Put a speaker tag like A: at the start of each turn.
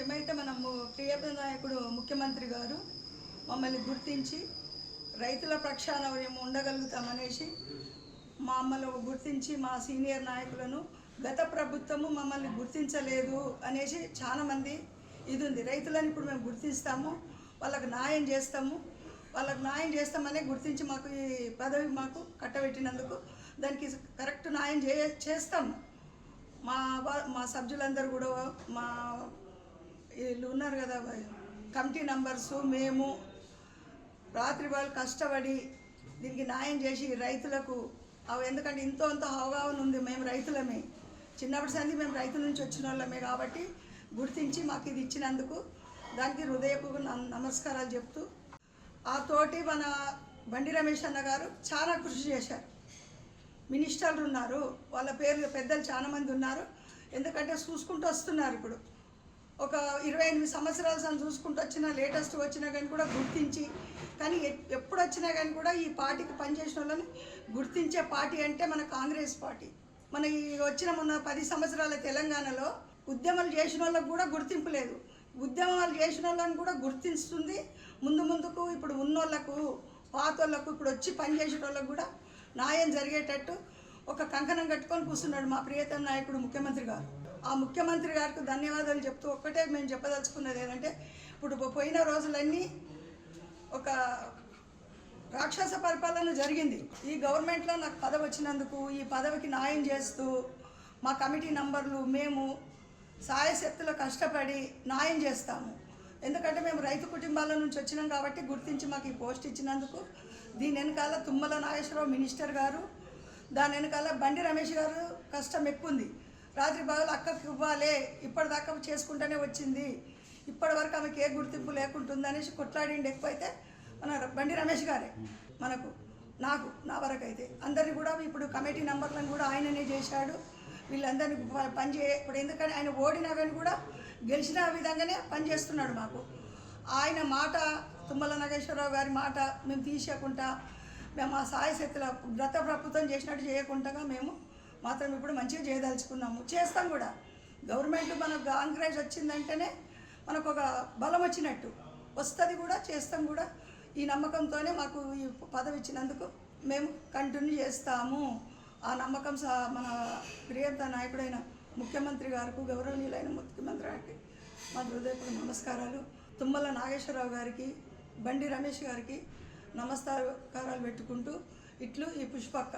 A: ఏమైతే మనము ప్రియత నాయకుడు ముఖ్యమంత్రి గారు మమ్మల్ని గుర్తించి రైతుల ప్రక్షాళన మేము ఉండగలుగుతామనేసి మా గుర్తించి మా సీనియర్ నాయకులను గత ప్రభుత్వము మమ్మల్ని గుర్తించలేదు అనేసి చాలామంది ఇది ఉంది. రైతులను ఇప్పుడు మేము గుర్తిస్తాము వాళ్ళకు న్యాయం చేస్తాము వాళ్ళకు న్యాయం చేస్తామనే గుర్తించి మాకు ఈ పదవి మాకు కట్టబెట్టినందుకు దానికి కరెక్ట్ న్యాయం చే చేస్తాము. మా మా సభ్యులందరూ కూడా మా వీళ్ళు ఉన్నారు కదా కమిటీ నంబర్సు మేము రాత్రి వాళ్ళు కష్టపడి దీనికి న్యాయం చేసి రైతులకు అవి ఎందుకంటే ఇంతో అంత అవగాహన ఉంది మేము రైతులమే. చిన్నప్పటి సంది మేము రైతుల నుంచి వచ్చిన వాళ్ళమే కాబట్టి గుర్తించి మాకు ఇది ఇచ్చినందుకు దానికి హృదయపు నమస్కారాలు చెప్తూ ఆ తోటి మన బండి రమేష్ అన్న గారు చాలా కృషి చేశారు. మినిస్టర్లు ఉన్నారు వాళ్ళ పేర్లు పెద్దలు చాలామంది ఉన్నారు. ఎందుకంటే చూసుకుంటూ వస్తున్నారు ఇప్పుడు. ఒక ఇరవై ఎనిమిది సంవత్సరాల సార్ చూసుకుంటూ వచ్చిన లేటెస్ట్ వచ్చినా కానీ కూడా గుర్తించి కానీ ఎప్పుడు వచ్చినా కానీ కూడా ఈ పార్టీకి పనిచేసిన వాళ్ళని గుర్తించే పార్టీ అంటే మన కాంగ్రెస్ పార్టీ. మన ఈ వచ్చిన మొన్న పది సంవత్సరాల తెలంగాణలో ఉద్యమాలు చేసిన వాళ్ళకు కూడా గుర్తింపు లేదు. ఉద్యమాలు చేసిన వాళ్ళని కూడా గుర్తిస్తుంది. ముందు ముందుకు ఇప్పుడు ఉన్నోళ్ళకు పాత వాళ్ళకు ఇప్పుడు వచ్చి పనిచేసిన వాళ్ళకు కూడా న్యాయం జరిగేటట్టు ఒక కంకణం కట్టుకొని కూర్చున్నాడు మా ప్రియతమ నాయకుడు ముఖ్యమంత్రి గారు. ఆ ముఖ్యమంత్రి గారికి ధన్యవాదాలు చెప్తూ ఒక్కటే మేము చెప్పదలుచుకున్నది ఏంటంటే ఇప్పుడు పోయిన రోజులన్నీ ఒక రాక్షస పరిపాలన జరిగింది. ఈ గవర్నమెంట్లో నాకు పదవి వచ్చినందుకు ఈ పదవికి న్యాయం చేస్తూ మా కమిటీ నంబర్లు మేము సాయశక్తులు కష్టపడి న్యాయం చేస్తాము. ఎందుకంటే మేము రైతు కుటుంబాల నుంచి వచ్చినాం కాబట్టి గుర్తించి మాకు ఈ పోస్ట్ ఇచ్చినందుకు దీని వెనకాల తుమ్మల నాగేశ్వరరావు మినిస్టర్ గారు దాని వెనకాల బండి రమేష్ గారు కష్టం ఎక్కువ ఉంది రాత్రి పగలు అక్కకి ఇవ్వాలి. ఇప్పటిదాకా చేసుకుంటూనే వచ్చింది. ఇప్పటి వరకు ఆమెకి ఏ గుర్తింపు లేకుంటుంది అనేసి కొట్లాడిండి ఎక్కువైతే మన బండి రమేష్ గారే. మనకు నాకు నా వరకు అయితే అందరినీ కూడా ఇప్పుడు కమిటీ నంబర్లను కూడా ఆయననే చేశాడు. వీళ్ళందరినీ పని చే ఇప్పుడు ఎందుకంటే ఆయన ఓడినా కానీ కూడా గెలిచిన విధంగానే పనిచేస్తున్నాడు మాకు. ఆయన మాట తుమ్మల నాగేశ్వరరావు గారి మాట మేము తీసేయకుండా మేము ఆ సాయశక్తుల గత ప్రభుత్వం చేసినట్టు చేయకుండా మేము మాత్రం ఇప్పుడు మంచిగా చేయదలుచుకున్నాము. చేస్తాం కూడా. గవర్నమెంట్ మనకు కాంగ్రెస్ వచ్చిందంటేనే మనకు ఒక బలం వచ్చినట్టు. వస్తుంది కూడా చేస్తాం కూడా. ఈ నమ్మకంతోనే మాకు ఈ పదవి ఇచ్చినందుకు మేము కంటిన్యూ చేస్తాము. ఆ నమ్మకం సా మన ప్రియంత నాయకుడైన ముఖ్యమంత్రి గారికి గౌరవనీయులైన ముఖ్యమంత్రి గారికి మా హృదయపూర్వక నమస్కారాలు. తుమ్మల నాగేశ్వరరావు గారికి బండి రమేష్ గారికి నమస్కారాలు పెట్టుకుంటూ ఇట్లు ఈ పుష్పక్క